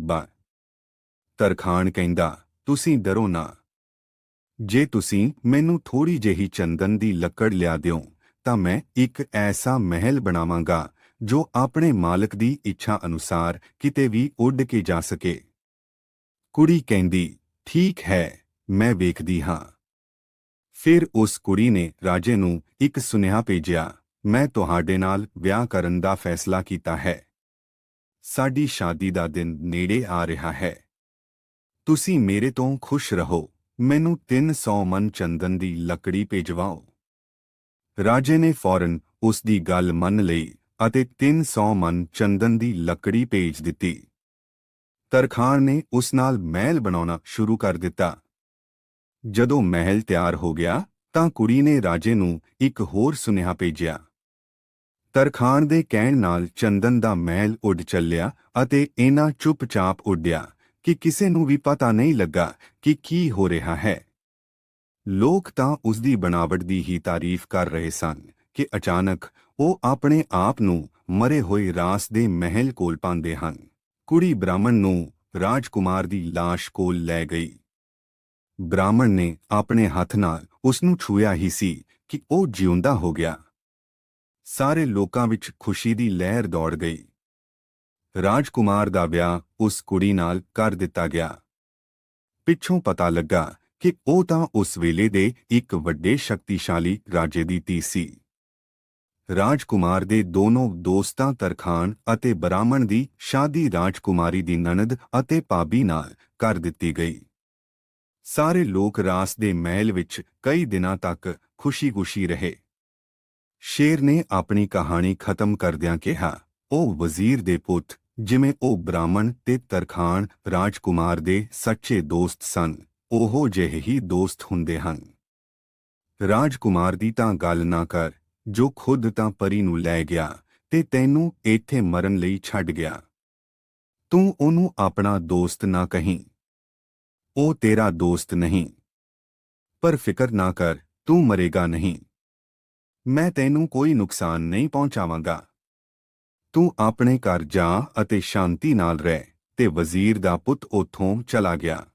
ਬਾ। ਤਰਖਾਣ ਕਹਿੰਦਾ, ਤੁਸੀਂ ਡਰੋ ਨਾ। ਜੇ ਤੁਸੀਂ ਮੈਨੂੰ ਥੋੜੀ ਜਿਹੀ ਚੰਦਨ ਦੀ ਲੱਕੜ ਲਿਆ ਦਿਓ, ਤਾਂ ਮੈਂ ਇੱਕ ਐਸਾ ਮਹਿਲ ਬਣਾਵਾਂਗਾ, ਜੋ ਆਪਣੇ ਮਾਲਕ ਦੀ ਇੱਛਾ ਅਨੁਸਾਰ ਕਿਤੇ ਵੀ ਉੱਡ ਕੇ ਜਾ ਸਕੇ। ਕੁੜੀ ਕਹਿੰਦੀ, ਠੀਕ ਹੈ, ਮੈਂ ਵੇਖਦੀ ਹਾਂ। ਫਿਰ ਉਸ ਕੁੜੀ ਨੇ ਰਾਜੇ ਨੂੰ ਇੱਕ ਸੁਨੇਹਾ ਭੇਜਿਆ, ਮੈਂ ਤੁਹਾਡੇ ਨਾਲ ਵਿਆਹ ਕਰਨ ਦਾ ਫੈਸਲਾ ਕੀਤਾ ਹੈ। ਸਾਡੀ ਸ਼ਾਦੀ ਦਾ ਦਿਨ ਨੇੜੇ ਆ ਰਿਹਾ ਹੈ। ਤੁਸੀਂ ਮੇਰੇ ਤੋਂ ਖੁਸ਼ ਰਹੋ। ਮੈਨੂੰ 300 ਮਨ ਚੰਦਨ ਦੀ ਲੱਕੜੀ ਭੇਜਵਾਓ। ਰਾਜੇ ਨੇ ਫੌਰਨ ਉਸ ਦੀ ਗੱਲ ਮੰਨ ਲਈ ਅਤੇ 300 ਮਨ ਚੰਦਨ ਦੀ ਲੱਕੜੀ ਭੇਜ ਦਿੱਤੀ। ਤਰਖਾਣ ਨੇ ਉਸ ਨਾਲ ਮਹਿਲ ਬਣਾਉਣਾ ਸ਼ੁਰੂ ਕਰ ਦਿੱਤਾ। ਜਦੋਂ ਮਹਿਲ ਤਿਆਰ ਹੋ ਗਿਆ ਤਾਂ ਕੁੜੀ ਨੇ ਰਾਜੇ ਨੂੰ ਇੱਕ ਹੋਰ ਸੁਨੇਹਾ ਭੇਜਿਆ। ਤਰਖਾਣ ਦੇ ਕਹਿਣ ਨਾਲ ਚੰਦਨ ਦਾ ਮਹਿਲ ਉੱਡ ਚੱਲਿਆ ਅਤੇ ਇਹਨਾਂ ਚੁੱਪਚਾਪ ਉੱਡਿਆ ਕਿ ਕਿਸੇ ਨੂੰ ਵੀ ਪਤਾ ਨਹੀਂ ਲੱਗਾ ਕਿ ਕੀ ਹੋ ਰਿਹਾ ਹੈ। ਲੋਕ ਤਾਂ ਉਸ ਦੀ ਬਣਾਵਟ ਦੀ ਹੀ ਤਾਰੀਫ ਕਰ ਰਹੇ ਸਨ ਕਿ ਅਚਾਨਕ ਉਹ ਆਪਣੇ ਆਪ ਨੂੰ ਮਰੇ ਹੋਏ ਰਾਸ ਦੇ ਮਹਿਲ ਕੋਲ ਪਾਉਂਦੇ ਹਨ। ਕੁੜੀ ਬ੍ਰਾਹਮਣ ਨੂੰ ਰਾਜਕੁਮਾਰ ਦੀ ਲਾਸ਼ ਕੋਲ ਲੈ ਗਈ। ਬ੍ਰਾਹਮਣ ਨੇ ਆਪਣੇ ਹੱਥ ਨਾਲ ਉਸ ਨੂੰ ਛੂਇਆ ਹੀ ਸੀ ਕਿ ਉਹ ਜਿਉਂਦਾ ਹੋ ਗਿਆ। ਸਾਰੇ ਲੋਕਾਂ ਵਿੱਚ ਖੁਸ਼ੀ ਦੀ ਲਹਿਰ ਦੌੜ ਗਈ। ਰਾਜਕੁਮਾਰ ਦਾ ਵਿਆਹ ਉਸ ਕੁੜੀ ਨਾਲ ਕਰ ਦਿੱਤਾ ਗਿਆ। ਪਿੱਛੋਂ ਪਤਾ ਲੱਗਾ ਕਿ ਉਹ ਤਾਂ ਉਸ ਵੇਲੇ ਦੇ ਇੱਕ ਵੱਡੇ ਸ਼ਕਤੀਸ਼ਾਲੀ ਰਾਜੇ ਦੀ ਧੀ ਸੀ। ਰਾਜਕੁਮਾਰ ਦੇ ਦੋਨੋਂ ਦੋਸਤਾਂ ਤਰਖਾਨ ਅਤੇ ਬ੍ਰਾਹਮਣ ਦੀ ਸ਼ਾਦੀ ਰਾਜਕੁਮਾਰੀ ਦੀ ਨਨਦ ਅਤੇ ਭਾਬੀ ਨਾਲ ਕਰ ਦਿੱਤੀ ਗਈ। ਸਾਰੇ ਲੋਕ ਰਾਸ ਦੇ ਮਹਿਲ ਵਿੱਚ ਕਈ ਦਿਨਾਂ ਤੱਕ ਖੁਸ਼ੀ-ਖੁਸ਼ੀ ਰਹੇ। ਸ਼ੇਰ ਨੇ ਆਪਣੀ ਕਹਾਣੀ ਖਤਮ ਕਰਦਿਆਂ ਕਿਹਾ ਉਹ ਵਜ਼ੀਰ ਦੇ ਪੁੱਤ, ਜਿਵੇਂ ਉਹ ਬ੍ਰਾਹਮਣ ਤੇ ਤਰਖਾਨ ਰਾਜਕੁਮਾਰ ਦੇ ਸੱਚੇ ਦੋਸਤ ਸਨ, ਉਹੋ ਜਿਹੇ ਹੀ ਦੋਸਤ ਹੁੰਦੇ ਹਨ। ਰਾਜਕੁਮਾਰ ਦੀ ਤਾਂ ਗੱਲ ਨਾ ਕਰ, ਜੋ ਖੁਦ ਤਾਂ ਪਰੀ ਨੂੰ ਲੈ ਗਿਆ ਤੇ ਤੈਨੂੰ ਇੱਥੇ ਮਰਨ ਲਈ ਛੱਡ ਗਿਆ। ਤੂੰ ਉਹਨੂੰ ਆਪਣਾ ਦੋਸਤ ਨਾ ਕਹੀਂ। ਉਹ ਤੇਰਾ ਦੋਸਤ ਨਹੀਂ। ਪਰ ਫਿਕਰ ਨਾ ਕਰ, ਤੂੰ ਮਰੇਗਾ ਨਹੀਂ। ਮੈਂ ਤੈਨੂੰ ਕੋਈ ਨੁਕਸਾਨ ਨਹੀਂ ਪਹੁੰਚਾਵਾਂਗਾ। ਤੂੰ ਆਪਣੇ ਘਰ ਜਾ ਅਤੇ ਸ਼ਾਂਤੀ ਨਾਲ ਰਹਿ ਤੇ ਵਜ਼ੀਰ ਦਾ ਪੁੱਤ ਉਥੋਂ ਚਲਾ ਗਿਆ।